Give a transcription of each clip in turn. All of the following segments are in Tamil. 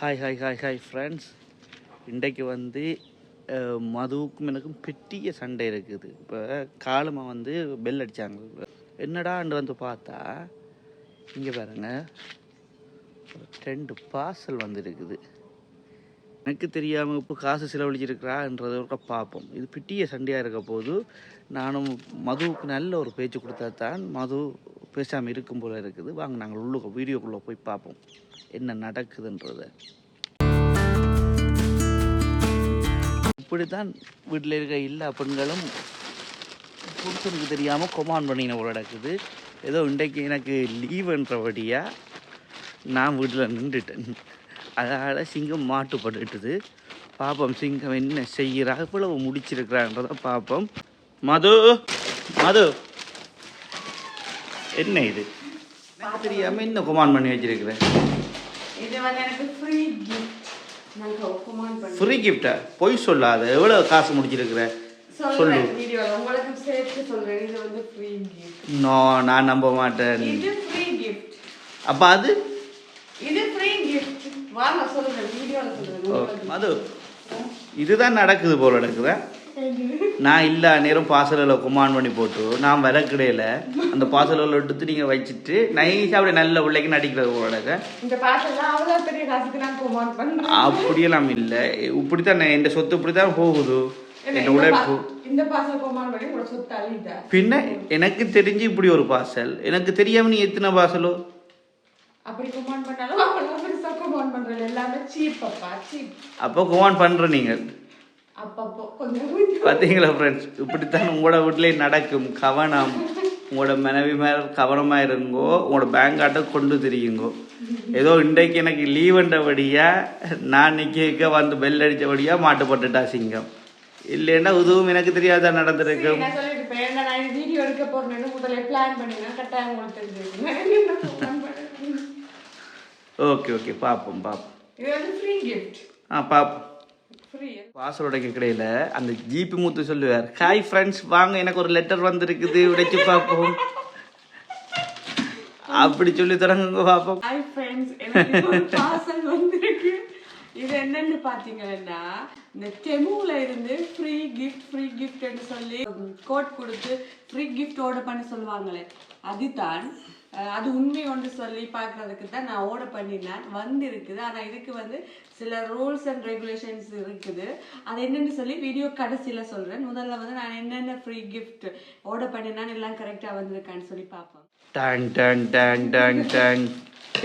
Hi hi hi hi friends இன்றைக்கு வந்து மதுவுக்கும் எனக்கும் பெரிய சண்டை இருக்குது. இப்போ காலமாக வந்து பெல் அடித்தாங்க என்னடான்னு வந்து பார்த்தா இங்கே பாருங்க ரெண்டு பார்சல் வந்துருக்குது. எனக்கு தெரியாமல் இப்போ காசு செலவழிச்சிருக்கிறான்றத ஒரு பார்ப்போம். இது பிட்டிய சண்டையாக இருக்க போது நானும் மதுவுக்கு நல்ல ஒரு பேச்சு கொடுத்தா தான் மது பேசாமல் இருக்கும் போல இருக்குது. வாங்க நாங்கள் உள்ளுக்கு வீடியோக்குள்ளே போய் பார்ப்போம். என்ன நடக்குதுன்றத. இப்படி தான் வீட்டில் இருக்க எல்லா பெண்களும் புருஷனுக்கு தெரியாமல் கொமான் பண்ணின போல நடக்குது. ஏதோ இன்றைக்கு எனக்கு லீவுன்றபடியாக நான் வீட்டில் நின்றுட்டேன். அதனால் சிங்கம் மாட்டுப்பட்டுட்டுது. பாப்போம் சிங்கம் என்ன செய்கிறா? இவ்வளவு முடிச்சிருக்கிறான்றதை பார்ப்போம் மது மது. என்ன இது? தெரியாமல் என்ன கொமான் பண்ணி வச்சிருக்கிறேன் இது வந்து எனக்கு ஃப்ரீ கிஃப்ட் பொய் சொல்லாத. எவ்வளோ காசு முடிச்சிருக்கிற? சொல்லு. நோ நான் நம்ப மாட்டேன். அப்போ அது? மது. இதுதான் நடக்குது போல நடக்குதா. நான் இல்ல நேரம் பார்சலில் குமான் பண்ணி போட்டு நான் வர கிடையில அந்த பார்சலில் எடுத்து நீங்கள் வச்சுட்டு நைஸாக அப்படியே நல்ல பிள்ளைக்கு நடிக்கிறது பண்றேன் அப்படியெல்லாம் இல்லை. இப்படித்தான் என் சொத்து இப்படி தான் போகுது என் உழைப்பு பாசல் உங்களோட பின்ன எனக்கு தெரிஞ்சு இப்படி ஒரு பார்சல் எனக்கு தெரியாம நீ எத்தனை பார்சலோ அப்படி கொமான் பண்ணாலும் அப்பா குமான் கொஞ்சம் கொஞ்சம் பார்த்தீங்களா ஃப்ரெண்ட்ஸ் இப்படித்தான் உங்களோட வீட்லேயே நடக்கும். கவனம். உங்களோட மனைவி மேல கவனமாக இருங்கோ. உங்களோட பேங்க் ஆட்டை கொண்டு தெரியுங்கோ. ஏதோ இன்றைக்கு எனக்கு லீவுன்றபடியா நான் நிற்க வந்து பெல் அடித்தபடியா மாட்டுப்பட்டுட்டா சிங்கம். இல்லைன்னா இதுவும் எனக்கு தெரியாத நடந்திருக்கும்? ஓகே ஓகே பார்ப்போம் பார்ப்போம் ஆ பார்ப்போம் ஃப்ரீ கடையில் கிடையில. அந்த ஜிபி மூத்து சொல்லுவார் ஹாய் ஃப்ரெண்ட்ஸ் வாங்க எனக்கு ஒரு லெட்டர் வந்திருக்குது உடைச்சு பார்ப்போம். அப்படி சொல்லி தொடங்குங்க பார்ப்போம். ஹாய் ஃப்ரெண்ட்ஸ் எனக்கு ஒரு பார்சல் வந்திருக்கு. இது என்னன்னு பாத்தீங்கன்னா இந்த தெமுல இருந்து ஃப்ரீ கிஃப்ட் ஃப்ரீ கிஃப்ட்னு சொல்லி கோட் கொடுத்து ஃப்ரீ கிஃப்ட் ஆர்டர் பண்ண சொல்லுவாங்களே அதுதான் அது உண்மை ஒன்று சொல்லி பார்க்கறதுக்கு தான் நான் ஆர்டர் பண்ணினேன். வந்திருக்குது. ஆனால் இதுக்கு வந்து சில ரூல்ஸ் அண்ட் ரெகுலேஷன்ஸ் இருக்குது. அது என்னன்னு சொல்லி வீடியோ கடைசியில் சொல்கிறேன் முதல்ல வந்து நான் என்னென்ன ஃப்ரீ கிஃப்ட் ஆர்டர் பண்ணினான்னு எல்லாம் கரெக்டாக வந்திருக்கான்னு சொல்லி பார்ப்போம்.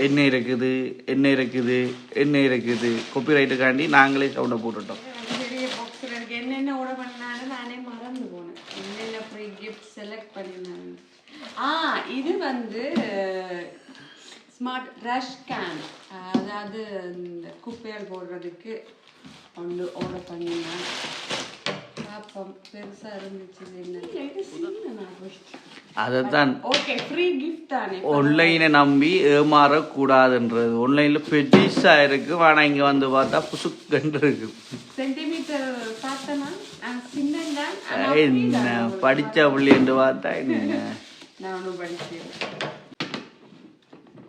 என்ன இருக்குது என்ன இருக்குது என்ன இருக்குது? காப்பி ரைட்டுக்காண்டி நாங்களே சவுண்டை போட்டுட்டோம். பாக்ஸில் என்னென்ன ஆர்டர் பண்ணாலும் நானே மறந்து போனேன். என்னென்ன ஃப்ரீ கிஃப்ட் செலக்ட் பண்ணினாங்க ஆ இது வந்து ஸ்மார்ட் ரஷ் கேன் அதாவது இந்த குப்பையால் போடுறதுக்கு ஒன்று ஆர்டர் பண்ணினேன் பாப்போம் பெருசாக இருந்துச்சு அதைத்தான் ஓகே ஃப்ரீ கிஃப்ட் தானே. ஒன்லைனை நம்பி ஏமாறக்கூடாதுன்றது. ஒன்லைனில் பெட்டிஸாக இருக்கு. ஆனால் இங்கே வந்து பார்த்தா புசுக்கன்று இருக்கு. சென்டிமீட்டர் பார்த்தனா என்ன படித்த பிள்ளைன்னு பார்த்தா என்ன? நானும் படிச்சேன்.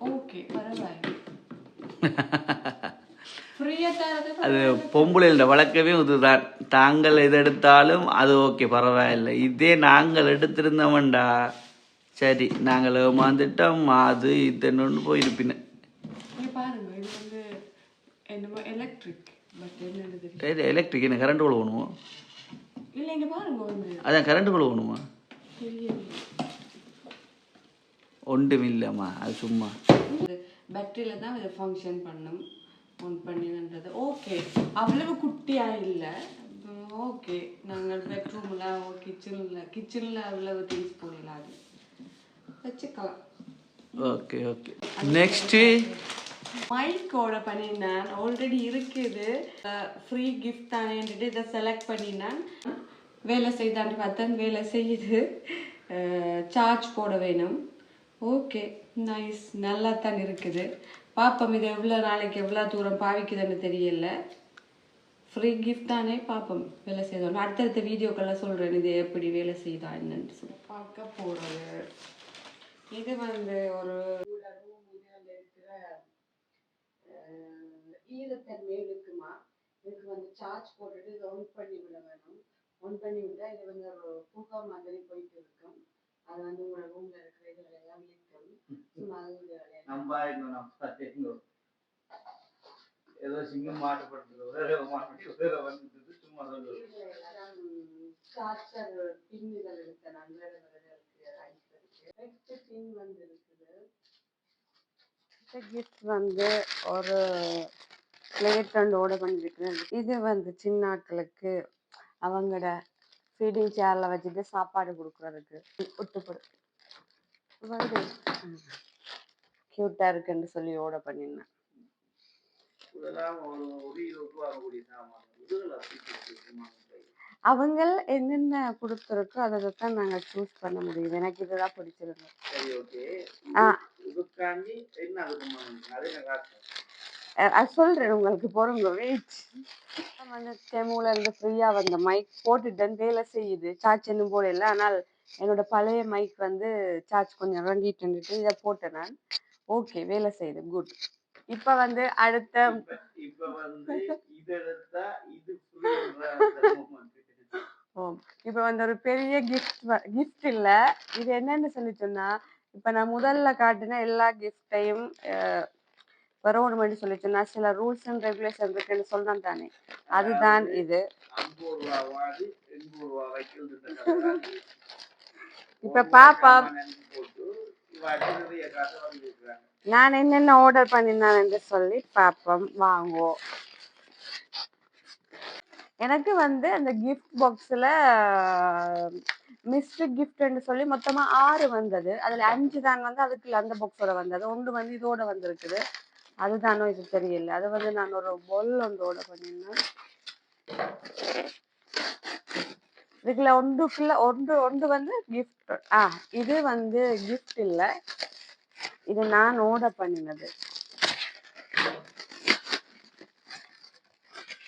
ஓகே பரவாயில்ல. அது பொம்பளைகளோட வழக்கமே இதுதான் தாங்கள் எது எடுத்தாலும் அது ஓகே பரவாயில்லை. இதே நாங்கள் எடுத்திருந்தோம்டா சரி நாங்கள் ஏமாந்துட்டோம் அது இதுன்னு போயிருப்பின. இங்க பாருங்க இது வந்து என்னமோ எலக்ட்ரிக் என்ன கரண்ட் வந்து. அதான் கரண்ட் தெரியல. ஒன்றும் இல்லைம்மா அது சும்மா. பேட்டரியில தான் இது ஃபங்க்ஷன் பண்ணும். பண்ணினது ஓகே அவ்வளவு குட்டியா இல்லை. ஓகே நாங்கள் பெட்ரூம்ல கிச்சன்ல கிச்சன்ல அவ்வளவு திங்ஸ் போடலாம் அது. வச்சுக்கலாம். Okay okay next mic order பண்ணினேன் ஆல்ரெடி இருக்குது. ஃப்ரீ கிஃப்ட் தானேன்ட்டு இதை செலக்ட் பண்ணினேன் வேலை செய்தாண்டு பார்த்தேன். வேலை செய்யுது. சார்ஜ் போட வேணும். ஓகே நைஸ் நல்லா தான் இருக்குது. பார்ப்போம் இது எவ்வளோ நாளைக்கு எவ்வளோ தூரம் பாவிக்குதுன்னு தெரியல. ஃப்ரீ கிஃப்ட் தானே பார்ப்போம் வேலை செய்தோம் அடுத்தடுத்த வீடியோக்கெல்லாம் சொல்கிறேன் இது எப்படி வேலை செய்தா என்னன்னு சொல்லி. பார்க்க போகிறது இது வந்து ஒரு ஈரத்தன்மை இருக்குமா இதுக்கு வந்து சார்ஜ் போட்டுட்டு இதை ஆன் பண்ணி விட வேணும். ஆன் பண்ணி விட்டா இது வந்து ஒரு பூக்கா மாதிரி போயிட்டு இருக்கும். அது வந்து உங்களோட ரூம்ல இருக்கிற இதுல எல்லாம் விளையாடு. நம்ம ஏதோ சிங்கம் மாட்டுப்படுறது வேற மாட்டு வேற வந்துட்டு சும்மா சார்ஜர் பின்னுகள் இருக்கு நெக்ஸ்ட் பின் வந்து இருக்குது. கிஃப்ட் வந்து ஒரு பிளேட் அண்ட் ஓட பண்ணிருக்கிறேன் இது வந்து சின்னாக்களுக்கு அவங்களோட ஃபீடிங் சேர்ல வச்சுட்டு சாப்பாடு கொடுக்குறதுக்கு. ஒட்டுப்படு. வந்து க்யூட்டாக இருக்குன்னு சொல்லி ஓட இதுல அவங்க என்னென்ன கொடுத்துருக்கோ அதை தான் நாங்கள் சூஸ் பண்ண முடியும் எனக்கு இதுதான் பிடிச்சிருக்கு சரி ஓகே ஆ. இதுக்காண்டி என்ன அதுக்கு அதே காசு அஹ் அது சொல்றேன் உங்களுக்கு பொறுங்க. வெயிட் வந்து தெமுல இருந்து ஃப்ரீயா வந்த மைக் போட்டுட்டேன் வேலை செய்யுது. சார்ஜ் இன்னும் போடல. ஆனால் என்னோட பழைய மைக் வந்து சார்ஜ் கொஞ்சம் இறங்கிட்டு இதை போட்டேன் நான். ஓகே வேலை செய்யுது. குட் இப்போ வந்து அடுத்த இப்ப- இப்ப வந்து ஒரு பெரிய கிஃப்ட் கிஃப்ட் இல்ல. இது என்னன்னு சொல்லி சொன்னா இப்போ நான் முதல்ல காட்டின எல்லா கிஃப்டையும் வரணும்னு சொல்லி சொன்னா சில ரூல்ஸ் அண்ட் ரெகுலேஷன் இருக்குன்னு சொல்றேன் தானே. அதுதான் இது. இப்ப பாப்பா நான் என்னென்ன ஆர்டர் பண்ணினேன் என்று சொல்லி பார்ப்போம் வாங்குவோம். எனக்கு வந்து அந்த கிஃப்ட் பாக்ஸில் மிஸ்டு கிஃப்ட்னு சொல்லி மொத்தமாக ஆறு வந்தது. அதில் அஞ்சு தான் வந்து அதுக்குள்ள அந்த பாக்ஸோட வந்தது. ஒன்று வந்து இதோட வந்திருக்குது. அதுதானோ இது தெரியல. அது வந்து நான் ஒரு பொல் ஒன்றோட பண்ணியிருந்தேன். இதுக்குள்ள ஒன்று ஃபுல்லாக ஒன்று ஒன்று வந்து கிஃப்ட் ஆ இது வந்து கிஃப்ட் இல்லை. இது நான் ஆர்டர் பண்ணினது.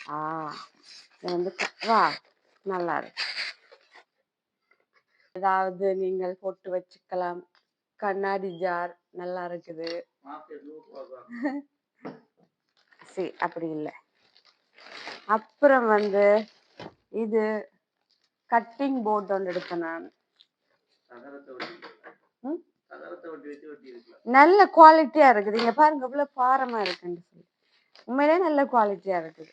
ஆ இது வந்து வா நல்லா இருக்கு ஏதாவது நீங்கள் போட்டு வச்சுக்கலாம். கண்ணாடி ஜார் நல்லா இருக்குது. சரி அப்படி இல்லை. அப்புறம் வந்து இது கட்டிங் போர்ட் ஒன்று எடுத்தேன் நான். நல்ல குவாலிட்டியா இருக்குது. இங்க பாருங்க இவ்வளவு பாரமா இருக்குன்னு சொல்லி. உண்மையிலே நல்ல குவாலிட்டியா இருக்குது.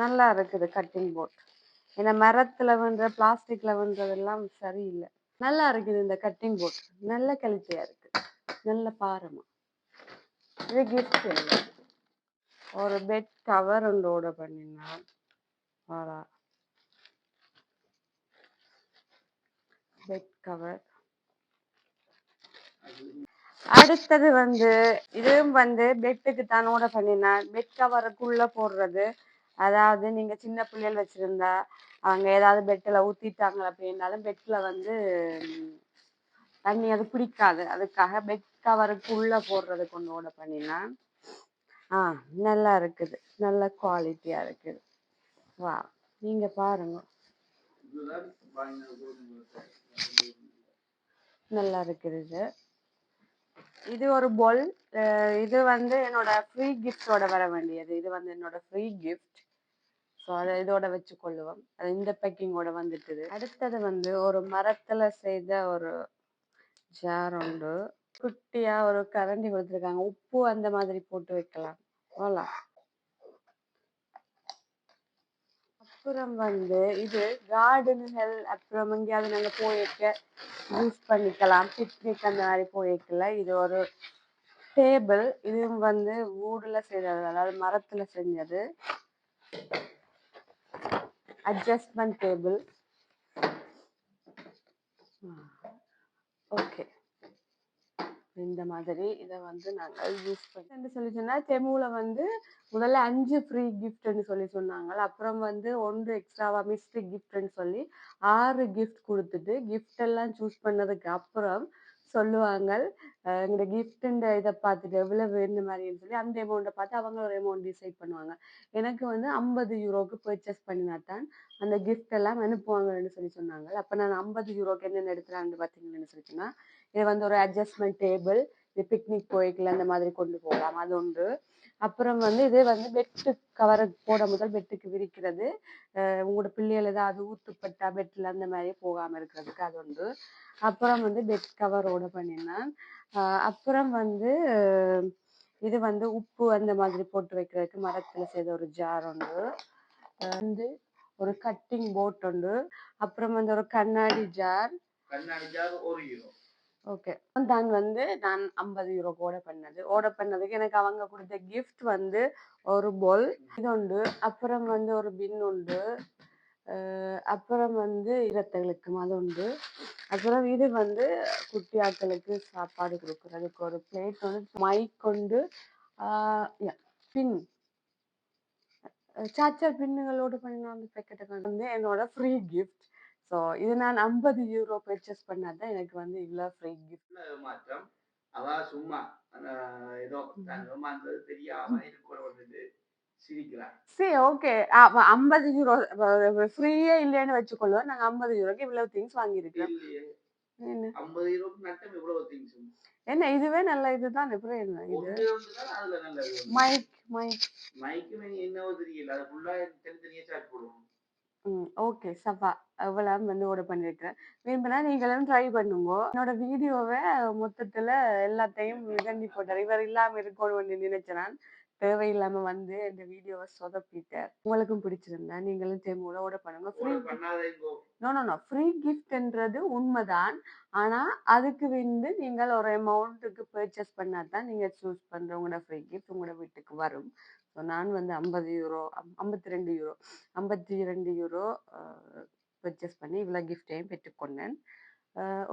நல்லா இருக்குது கட்டிங் போர்ட் ஏன்னா மரத்துல வந்து பிளாஸ்டிக்ல வந்ததெல்லாம் சரியில்லை. நல்லா இருக்குது இந்த கட்டிங் போர்ட் நல்ல குவாலிட்டியா இருக்கு. நல்ல பாரமா. இது கிஃப்ட் இல்லை. ஒரு பெட் கவர் ஒன்று ஆர்டர் பண்ணினேன் வாடா பெட் கவர் அடுத்தது வந்து இதுவும் வந்து பெட்டுக்கு தான் ஆர்டர் பண்ணினேன் பெட் கவருக்குள்ள போடுறது. அதாவது நீங்க சின்ன பிள்ளைகள் வச்சிருந்தா அவங்க ஏதாவது பெட்டில் ஊத்திட்டாங்க அப்படின்னாலும் பெட்ல வந்து தண்ணி அது பிடிக்காது அதுக்காக பெட் கவருக்கு உள்ள போடுறது கொண்டு ஆர்டர் பண்ணினேன் ஆ நல்லா இருக்குது. நல்ல குவாலிட்டியா இருக்குது. வா நீங்க பாருங்க. நல்லா இருக்குது இது. இது ஒரு பொல் இது வந்து என்னோட ஃப்ரீ கிஃப்டோட வர வேண்டியது. இது வந்து என்னோட ஃப்ரீ கிஃப்ட் ஸோ அதை இதோட வச்சு கொள்ளுவோம் அது இந்த பேக்கிங்கோட வந்துட்டுது. அடுத்தது வந்து ஒரு மரத்துல செய்த ஒரு ஜார் உண்டு. குட்டியா ஒரு கரண்டி கொடுத்துருக்காங்க. உப்பு அந்த மாதிரி போட்டு வைக்கலாம். போல அப்புறம் வந்து இது கார்டனுகள் அப்புறம் எங்கேயாவது நாங்கள் போயிருக்க யூஸ் பண்ணிக்கலாம். பிக்னிக் அந்த மாதிரி போயிருக்கல. இது ஒரு டேபிள் இதுவும் வந்து ஊடில் செய்தது அதாவது மரத்தில் செஞ்சது. அட்ஜஸ்ட்மெண்ட் டேபிள் ஓகே இந்த மாதிரி இதை வந்து நாங்கள் யூஸ் பண்ணி சொல்லி சொன்னால் தெமுல வந்து முதல்ல அஞ்சு ஃப்ரீ கிஃப்ட்னு சொல்லி சொன்னாங்க அப்புறம் வந்து ஒன்று எக்ஸ்ட்ராவாக மிஸ்டு கிஃப்ட்னு சொல்லி ஆறு கிஃப்ட் கொடுத்துட்டு கிஃப்ட் எல்லாம் சூஸ் பண்ணதுக்கு அப்புறம் சொல்லுவாங்க இந்த கிஃப்ட்டுன்ற இதை பார்த்துட்டு எவ்வளவு இந்த மாதிரின்னு சொல்லி அந்த அமௌண்ட்டை பார்த்து அவங்க ஒரு அமௌண்ட் டிசைட் பண்ணுவாங்க. எனக்கு வந்து ஐம்பது யூரோக்கு பர்ச்சேஸ் பண்ணினா தான் அந்த கிஃப்ட் எல்லாம் அனுப்புவாங்கன்னு சொல்லி சொன்னாங்க அப்போ நான் ஐம்பது யூரோக்கு என்னென்ன எடுக்கிறான்னு பார்த்தீங்கன்னு சொல்லி சொன்னால் இது வந்து ஒரு அட்ஜஸ்ட்மெண்ட் டேபிள் இது பிக்னிக் போய்க்கல அந்த மாதிரி கொண்டு போகலாம். அது ஒன்று. அப்புறம் வந்து இது வந்து பெட்டு கவர் போட முதல் பெட்டுக்கு விரிக்கிறது. உங்களோட பிள்ளைகள் ஏதாவது ஊத்துப்பட்டா பெட்டில் அந்த மாதிரி போகாமல் இருக்கிறதுக்கு அது உண்டு அப்புறம் வந்து பெட் கவரோட ஓட அப்புறம் வந்து இது வந்து உப்பு அந்த மாதிரி போட்டு வைக்கிறதுக்கு மரத்தில் செய்த ஒரு ஜார் உண்டு வந்து ஒரு கட்டிங் போட் உண்டு அப்புறம் வந்து ஒரு கண்ணாடி ஜார் கண்ணாடி ஜார் ஒரு ஹீரோ ஓகே. தான் வந்து நான் ஐம்பது யூரோ ஆர்டர் பண்ணது. ஆர்டர் பண்ணதுக்கு எனக்கு அவங்க கொடுத்த கிஃப்ட் வந்து ஒரு பொல் இது உண்டு அப்புறம் வந்து ஒரு பின் உண்டு அப்புறம் வந்து இரத்தங்களுக்கு அது உண்டு. அப்புறம் இது வந்து குட்டி ஆட்களுக்கு சாப்பாடு கொடுக்குறதுக்கு ஒரு பிளேட் வந்து மைக் கொண்டு பின் சாச்சா பின்னுகளோடு பண்ணின அந்த பேக்கெட்டை வந்து என்னோட ஃப்ரீ கிஃப்ட் ஸோ இது நான் ஐம்பது யூரோ பர்ச்சேஸ் பண்ணாதான் எனக்கு வந்து இவ்வளோ ஃப்ரீ கிஃப்ட் மாற்றம். அவ சும்மா ஏதோ ஏமாந்தது தெரியாம இருக்கிற வந்துட்டு சிரிக்கிறான் சரி ஓகே. ஐம்பது யூரோ ஃப்ரீயே இல்லைன்னு வச்சுக்கொள்ளுவோம் நாங்கள் ஐம்பது யூரோக்கு இவ்வளோ திங்ஸ் வாங்கியிருக்கோம் ஐம்பது நட்டம் இவ்வளவு திங்ஸ் என்ன இதுவே நல்ல இதுதான் எப்படி என்ன இது? மைக் மைக் மைக்கு என்னவோ தெரியல அது ஃபுல்லா தனித்தனியா சார்ஜ் போடுவோம். ம் ஓகே சபா அவ்வளவு வந்து ஆர்டர் பண்ணியிருக்கேன் விரும்பினா நீங்களும் ட்ரை பண்ணுங்க. என்னோட வீடியோவை மொத்தத்துல எல்லாத்தையும் இதண்டி போட்டார். இவர் இல்லாமல் இருக்கணும்னு நினைச்சேன் நான். தேவையில்லாம வந்து இந்த வீடியோவை சொதப்பிட்டேன் உங்களுக்கும் பிடிச்சிருந்தா நீங்களும் டெமோட ஆர்டர் பண்ணுங்க. Free no no no free கிஃப்ட்ன்றது உண்மைதான். ஆனா அதுக்கு வந்து நீங்கள் ஒரு அமௌண்ட்டுக்கு பர்ச்சேஸ் பண்ணாதான் தான் நீங்க சூஸ் பண்ற உங்களோட ஃப்ரீ கிஃப்ட் உங்களோட வீட்டுக்கு வரும். ஸோ நான் வந்து ஐம்பது யூரோ ஐம்பத்தி ரெண்டு யூரோ ஐம்பத்தி ரெண்டு யூரோ பர்ச்சேஸ் பண்ணி இவ்வளோ கிஃப்டையும் பெற்றுக்கொண்டேன்.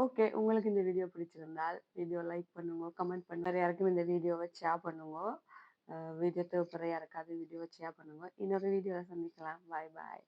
ஓகே உங்களுக்கு இந்த வீடியோ பிடிச்சிருந்தால் வீடியோ லைக் பண்ணுங்க கமெண்ட் பண்ணுங்க யாருக்கும் இந்த வீடியோவை ஷேர் பண்ணுங்க. வீடியோ தேவைப்படுற யாருக்காவது வீடியோவை ஷேர் பண்ணுங்கள் இன்னொரு வீடியோவில் சந்திக்கலாம். பாய் பாய்